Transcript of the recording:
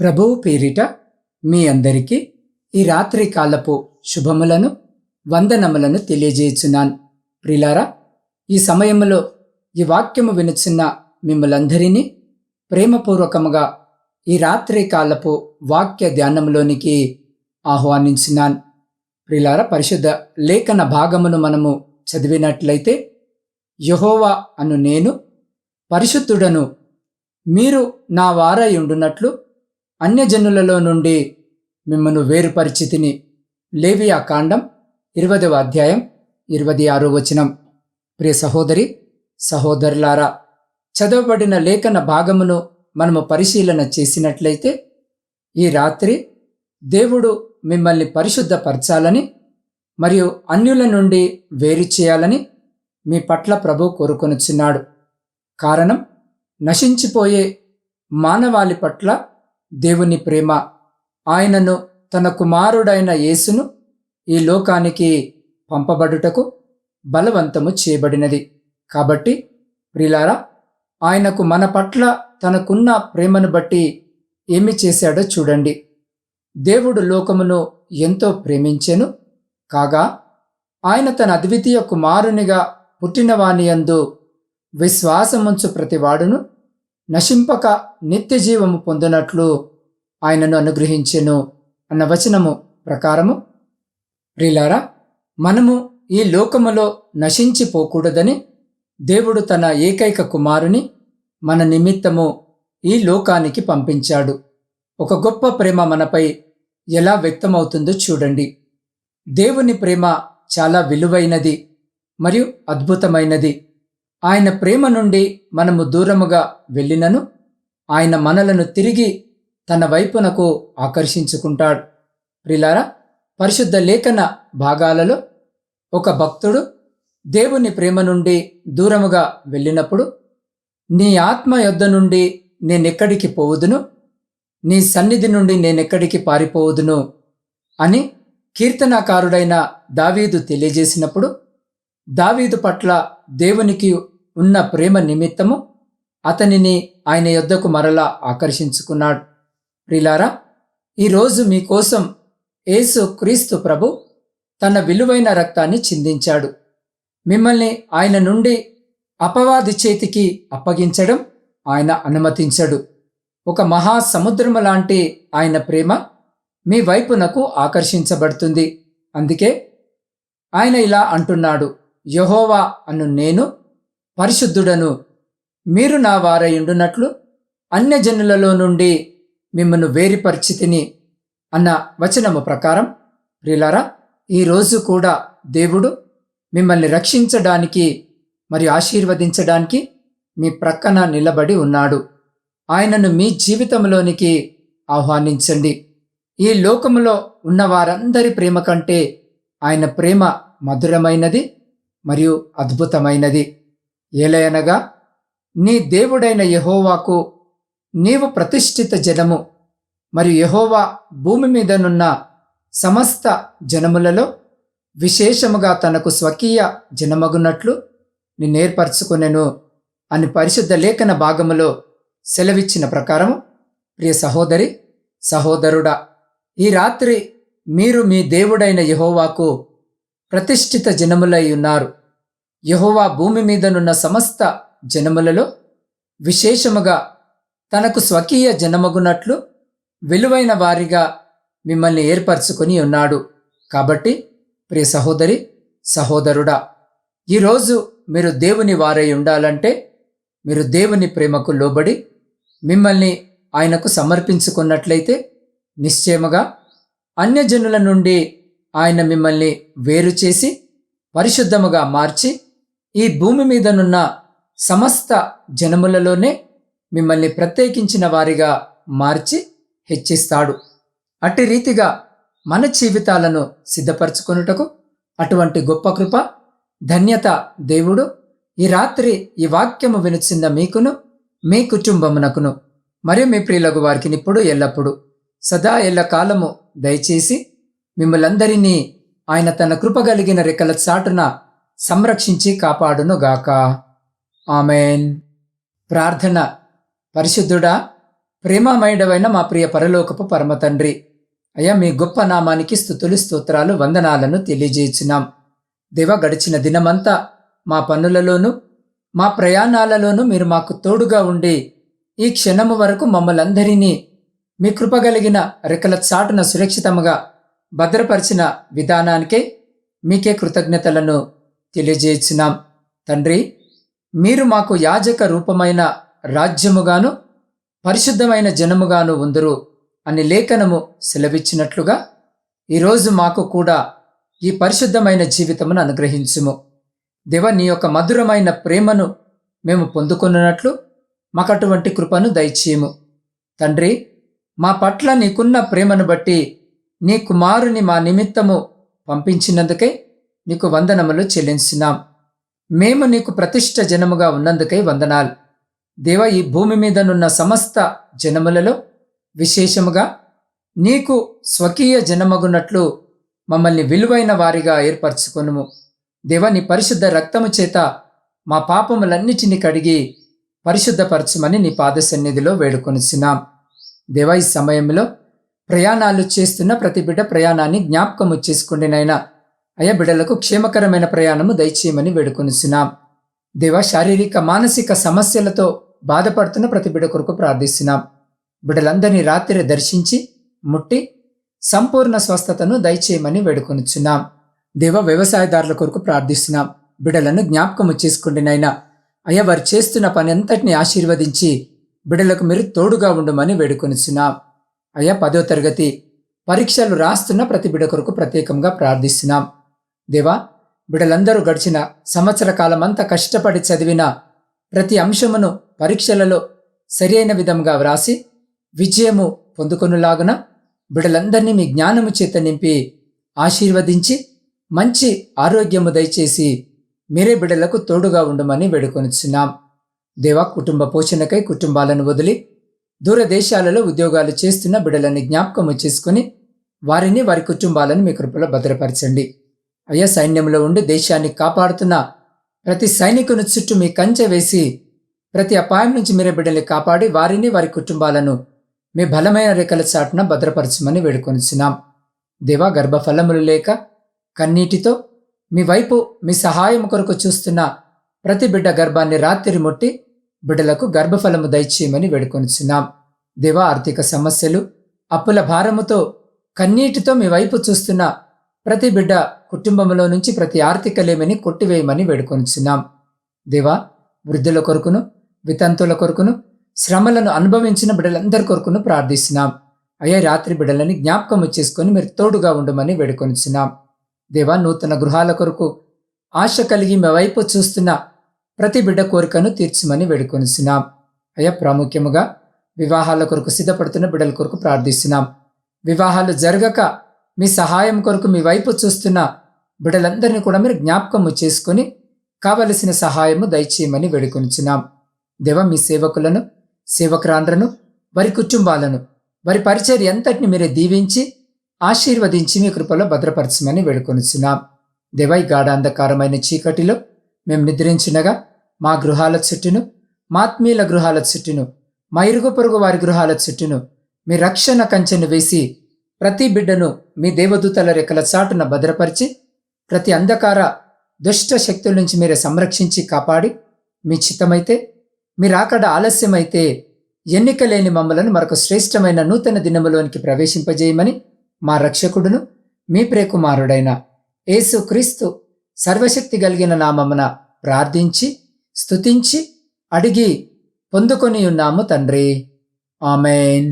ప్రభువు పేరిట మీ అందరికీ ఈ రాత్రి కాలపు శుభములను వందనములను తెలియజేయుచున్నాను. ప్రిలారా ఈ సమయంలో ఈ వాక్యము వినుచున్న మిమ్మలందరినీ ప్రేమపూర్వకముగా ఈ రాత్రి కాలపు వాక్య ధ్యానంలోనికి ఆహ్వానించున్నాను. ప్రిలార పరిశుద్ధ లేఖన భాగమును మనము చదివినట్లయితే యహోవా అను నేను పరిశుద్ధుడను మీరు నా వారై ఉండునట్లు అన్యజనులలో నుండి మిమ్మను వేరుపరిచితిని. లేవియా కాండం ఇరవదవ అధ్యాయం ఇరవై ఆరో వచనం. ప్రియ సహోదరి సహోదరులారా చదవబడిన లేఖన భాగమును మనము పరిశీలన చేసినట్లయితే ఈ రాత్రి దేవుడు మిమ్మల్ని పరిశుద్ధపరచాలని మరియు అన్యుల నుండి వేరు చేయాలని మీ పట్ల ప్రభు కోరుకొనుచున్నాడు. కారణం నశించిపోయే మానవాళి పట్ల దేవుని ప్రేమ. ఆయనను తన కుమారుడైన యేసును ఈ లోకానికి పంపబడుటకు బలవంతము చేయబడినది. కాబట్టి ప్రిలారా ఆయనకు మన పట్ల తనకున్న ప్రేమను బట్టి ఏమి చేశాడో చూడండి. దేవుడు లోకమును ఎంతో ప్రేమించెను. కాగా ఆయన తన అద్వితీయ కుమారునిగా పుట్టినవాణియందు విశ్వాసముంచు ప్రతివాడును నశింపక నిత్య జీవము పొందినట్లు ఆయనను అనుగ్రహించెను అన్న వచనము ప్రకారము. ప్రిలారా మనము ఈ లోకములో నశించిపోకూడదని దేవుడు తన ఏకైక కుమారుని మన నిమిత్తము ఈ లోకానికి పంపించాడు. ఒక గొప్ప ప్రేమ మనపై ఎలా వ్యక్తమవుతుందో చూడండి. దేవుని ప్రేమ చాలా విలువైనది మరియు అద్భుతమైనది. ఆయన ప్రేమ నుండి మనము దూరముగా వెళ్ళినను. ఆయన మనలను తిరిగి తన వైపునకు ఆకర్షించుకుంటాడు. ప్రిలారా పరిశుద్ధ లేఖన భాగాలలో ఒక భక్తుడు దేవుని ప్రేమ నుండి దూరముగా వెళ్ళినప్పుడు నీ ఆత్మ యొద్ద నుండి నేనెక్కడికి పోవుదును? నీ సన్నిధి నుండి నేనెక్కడికి పారిపోవుదును? అని కీర్తనాకారుడైన దావీదు తెలియజేసినప్పుడు దావీదు పట్ల దేవునికి ఉన్న ప్రేమ నిమిత్తము అతనిని ఆయన యొద్దకు మరలా ఆకర్షించుకున్నాడు. ప్రిలారా ఈరోజు మీకోసం యేసు క్రీస్తు ప్రభు తన విలువైన రక్తాన్ని చిందించాడు. మిమ్మల్ని ఆయన నుండి అపవాది చేతికి అప్పగించడం ఆయన అనుమతించడు. ఒక మహాసముద్రము లాంటి ఆయన ప్రేమ మీ వైపునకు ఆకర్షించబడుతుంది. అందుకే ఆయన ఇలా అంటున్నాడు యహోవా అను నేను పరిశుద్ధుడను మీరు నా వారయుండునట్లు అన్యజనులలో నుండి మిమ్మను వేరిపరిచితిని అన్న వచనము ప్రకారం ప్రిలరా ఈరోజు కూడా దేవుడు మిమ్మల్ని రక్షించడానికి మరియు ఆశీర్వదించడానికి మీ ప్రక్కన నిలబడి ఉన్నాడు. ఆయనను మీ జీవితంలోనికి ఆహ్వానించండి. ఈ లోకములో ఉన్న వారందరి ప్రేమ కంటే ఆయన ప్రేమ మధురమైనది మరియు అద్భుతమైనది. ఏలయనగా నీ దేవుడైన యహోవాకు నీవు ప్రతిష్ఠిత జనము మరియు యహోవా భూమి మీదనున్న సమస్త జనములలో విశేషముగా తనకు స్వకీయ జనమగునట్లు నేర్పరచుకునేను అని పరిశుద్ధ లేఖన భాగములో సెలవిచ్చిన ప్రకారము ప్రియ సహోదరి సహోదరుడా ఈ రాత్రి మీరు మీ దేవుడైన యహోవాకు ప్రతిష్ఠిత జనములై ఉన్నారు. యహోవా భూమి మీదనున్న సమస్త జనములలో విశేషముగా తనకు స్వకీయ జనమగునట్లు విలువైన వారిగా మిమ్మల్ని ఏర్పరచుకొని ఉన్నాడు. కాబట్టి ప్రియ సహోదరి సహోదరుడా ఈరోజు మీరు దేవుని వారై ఉండాలంటే మీరు దేవుని ప్రేమకు లోబడి మిమ్మల్ని ఆయనకు సమర్పించుకున్నట్లయితే నిశ్చయముగా అన్యజనుల నుండి ఆయన మిమ్మల్ని వేరు చేసి పరిశుద్ధముగా మార్చి ఈ భూమి మీదనున్న సమస్త జనములలోనే మిమ్మల్ని ప్రత్యేకించిన వారిగా మార్చి హెచ్చిస్తాడు. అట్టి రీతిగా మన జీవితాలను సిద్ధపరచుకొనుటకు అటువంటి గొప్ప కృప ధన్యత దేవుడు ఈ రాత్రి ఈ వాక్యము వినుచున్న మీకును మీ కుటుంబమునకును మరియు మీ ప్రియులకు వారికి ఇప్పుడు ఎల్లప్పుడు. సదా ఎల్ల కాలము దయచేసి మిమ్మలందరినీ ఆయన తన కృప కలిగిన రెక్కల చాటున సంరక్షించి కాపాడునుగాక. ఆమెన్. ప్రార్థన. పరిశుద్ధుడా ప్రేమమయుడవైన మా ప్రియ పరలోకపు పరమతండ్రి అయ్యా మీ గొప్ప నామానికి స్థుతులు స్తోత్రాలు వందనాలను తెలియజేసినాం దేవ గడిచిన దినమంతా మా పనులలోనూ మా ప్రయాణాలలోనూ మీరు మాకు తోడుగా ఉండి ఈ క్షణము వరకు మమ్మలందరినీ మీ కృపగలిగిన రెక్కల చాటున సురక్షితముగా భద్రపరిచిన విధానానికే మీకే కృతజ్ఞతలను తెలియజేయుచున్నాం తండ్రి మీరు మాకు యాజక రూపమైన రాజ్యముగాను పరిశుద్ధమైన జనముగాను ఉందరు అని లేఖనము సెలవిచ్చినట్లుగా ఈరోజు మాకు కూడా ఈ పరిశుద్ధమైన జీవితమును అనుగ్రహించుము. దేవ నీ యొక్క మధురమైన ప్రేమను మేము పొందుకున్నట్లు మాకు అటువంటి కృపను దయచేయము. తండ్రి మా పట్ల నీకున్న ప్రేమను బట్టి నీ కుమారుని మా నిమిత్తము పంపించినందుకే నీకు వందనములు చెల్లించున్నాం మేము నీకు ప్రతిష్ట జనముగా ఉన్నందుకై వందనాలు. దేవ ఈ భూమి మీదనున్న సమస్త జనములలో విశేషముగా నీకు స్వకీయ జనమగునట్లు మమ్మల్ని విలువైన వారిగా ఏర్పరచుకొనుము. దేవ నీ పరిశుద్ధ రక్తము చేత మా పాపములన్నిటిని కడిగి పరిశుద్ధపరచమని నీ పాద సన్నిధిలో వేడుకొనిసినాం దేవ ఈ సమయంలో ప్రయాణాలు చేస్తున్న ప్రతి బిడ్డ ప్రయాణాన్ని జ్ఞాపకము చేసుకుండినైనా అయ్యా బిడ్డలకు క్షేమకరమైన ప్రయాణము దయచేయమని వేడుకొనిసినాం దేవ శారీరక మానసిక సమస్యలతో బాధపడుతున్న ప్రతి బిడ్డ కొరకు ప్రార్థిస్తున్నాం. బిడ్డలందరినీ రాత్రి దర్శించి ముట్టి సంపూర్ణ స్వస్థతను దయచేయమని వేడుకొనిచ్చున్నాం దేవ వ్యవసాయదారుల కొరకు ప్రార్థిస్తున్నాం. బిడలను జ్ఞాపకము చేసుకుంటునైనా అయ్యా వారు చేస్తున్న పని అంతటిని ఆశీర్వదించి బిడలకు మీరు తోడుగా ఉండమని వేడుకొనిచున్నాం. అయ్యా పదో తరగతి పరీక్షలు రాస్తున్న ప్రతి బిడ కొరకు ప్రత్యేకంగా ప్రార్థిస్తున్నాం. దేవా బిడలందరూ గడిచిన సంవత్సర కాలమంతా కష్టపడి చదివిన ప్రతి అంశమును పరీక్షలలో సరియైన విధంగా వ్రాసి విజయము పొందుకొనులాగున బిడలందరినీ మీ జ్ఞానము చేత నింపి ఆశీర్వదించి మంచి ఆరోగ్యము దయచేసి మీరే బిడలకు తోడుగా ఉండమని వేడుకొనిచున్నాం. దేవా కుటుంబ పోషణకై కుటుంబాలను వదిలి దూరదేశాలలో ఉద్యోగాలు చేస్తున్న బిడలని జ్ఞాపకము చేసుకుని వారిని వారి కుటుంబాలను మీ కృపలో భద్రపరచండి. అయ్యా సైన్యంలో ఉండి దేశాన్ని కాపాడుతున్న ప్రతి సైనికుని చుట్టూ మీ కంచె వేసి ప్రతి అపాయం నుంచి మీరే బిడ్డల్ని కాపాడి వారిని వారి కుటుంబాలను మీ బలమైన రేఖల చాటున భద్రపరచమని వేడుకొనిచున్నాం. దేవా గర్భఫలములు లేక కన్నీటితో మీ వైపు మీ సహాయం కొరకు చూస్తున్న ప్రతి బిడ్డ గర్భాన్ని రాత్రి ముట్టి బిడ్డలకు గర్భఫలము దయచేయమని వేడుకొనిచున్నాం. దేవా ఆర్థిక సమస్యలు అప్పుల భారముతో కన్నీటితో మీ వైపు చూస్తున్న ప్రతి బిడ్డ కుటుంబంలో నుంచి ప్రతి ఆర్థిక లేమిని కొట్టివేయమని వేడుకొనిచున్నాం. దేవా వృద్ధుల కొరకును వితంతుల కొరకును శ్రమలను అనుభవించిన బిడ్డలందరి కొరకును ప్రార్థిస్తున్నాం. అయ్యా రాత్రి బిడ్డలని జ్ఞాపకం చేసుకొని మీరు తోడుగా ఉండమని వేడుకొనిచున్నాం. దేవా నూతన గృహాల కొరకు ఆశ కలిగి మీ వైపు చూస్తున్న ప్రతి బిడ్డ కోరికను తీర్చమని వేడుకొనిచున్నాం. అయ్యా ప్రాముఖ్యముగా వివాహాల కొరకు సిద్ధపడుతున్న బిడ్డల కొరకు ప్రార్థిస్తున్నాం. వివాహాలు జరగక మీ సహాయం కొరకు మీ వైపు చూస్తున్న బిడ్డలందరినీ కూడా మీరు జ్ఞాపకము చేసుకొని కావలసిన సహాయము దయచేయమని వేడుకొనిచున్నాం. దేవ మీ సేవకులను సేవకురాండ్రను వారి కుటుంబాలను వారి పరిచర్య ఎంతటిని మీరే దీవించి ఆశీర్వదించి మీ కృపలో భద్రపరచమని వేడుకొనిచున్నాం. దేవై గాఢాంధకారమైన చీకటిలో మేము నిద్రించినగా మా గృహాల చుట్టూను మాత్మీయుల గృహాల చుట్టూను మా ఇరుగు పొరుగు వారి గృహాల చుట్టూను మీ రక్షణ కంచెను వేసి ప్రతి బిడ్డను మీ దేవదూతల రెక్కల చాటున భద్రపరిచి ప్రతి అంధకార దుష్ట శక్తుల నుంచి మీరు సంరక్షించి కాపాడి మీ చిత్తమైతే మీరాకడ ఆలస్యమైతే ఎన్నిక లేని మమ్మలను మరొక శ్రేష్టమైన నూతన దినములోనికి ప్రవేశింపజేయమని మా రక్షకుడును మీ ప్రేకుమారుడైన యేసు క్రీస్తు సర్వశక్తి కలిగిన నామమున ప్రార్థించి స్తుతించి అడిగి పొందుకొని ఉన్నాము తండ్రి. ఆమెన్.